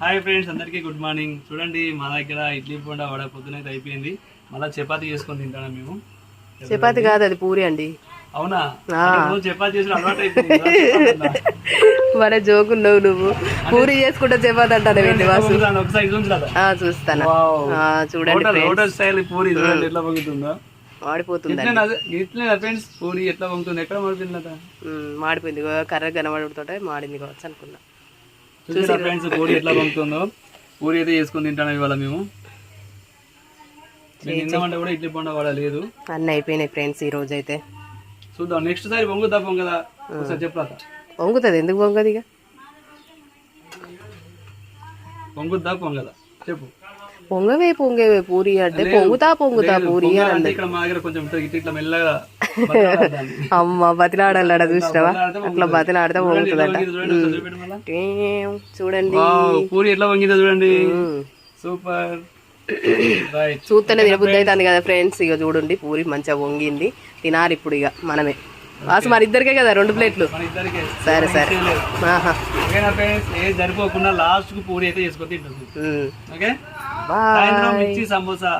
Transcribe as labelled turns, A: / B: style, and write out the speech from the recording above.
A: Hi friends అందరికీ good morning. చూడండి మా దగ్గర ఇడ్లీ బోండా వడ పొద్దునైతే అయిపోయింది. మళ్ళీ చపాతీ చేసుకొని తింటాను మేము?
B: చపాతి కాదు అది పూరి అండి.
A: అవునా? చపాతీ చేసిన అలవాటు అయిపోయింది.
B: మన జోకున్నావు నువ్వు. పూరి చేసుకుంటే చపాతి అంటాను వాసు? చూస్తాను. చూడండి
A: హోటల్ స్టైల్ పూరి చూడండి ఎట్లా పొంగుతుందో.
B: మాడిపోతుందండి
A: ఇట్లే ఫ్రెండ్స్ పూరి ఎట్లా పొంగుతుంది ఎక్కడ
B: ఉమ్, మాడిపోయింది. కర్ర కనబడుతుంటే మాడింది కావచ్చు అనుకున్నా.
A: చూసారా ఫ్రెండ్స్ పూరి ఎట్లా పొంగుతుందో పూరి అయితే చేసుకొని తింటాను ఇవాళ మేము. తిందామంటే కూడా ఇడ్లీ బొండ వడ లేదు.
B: అన్నీ అయిపోయినాయి ఫ్రెండ్స్ ఈ రోజు అయితే
A: చూద్దాం నెక్స్ట్ సారి పొంగుద్దా పొంగదా? ఒకసారి చెప్పరా
B: పొంగుతుంది ఎందుకు పొంగదు ఇక?
A: పొంగుద్దా పొంగదా? చెప్పు.
B: పొంగవే పొంగవే పూరి అంటే పొంగుతా పొంగుతా పూరి అని. అమ్మ బతిలాడాలడ చూసినావా? అట్లా బతిలాడితే పొంగుతుందట.
A: చూడండి, పూరి ఎట్లా పొంగిందో చూడండి. సూపర్.
B: చూస్తేనే తినబుద్ధి అవుతుంది కదా ఫ్రెండ్స్. ఇక చూడండి పూరి మంచిగా వంగింది తినాలి ఇప్పుడు ఇక మనమే. వాసు మన ఇద్దరికే కదా రెండు ప్లేట్లు. సరే సరే.
A: ఓకేనా ఫ్రెండ్స్ సరిపోకుండా లాస్ట్కు పూరి అయితే చేసుకొని తింటుంది. ఓకే? మిర్చి సమోసా.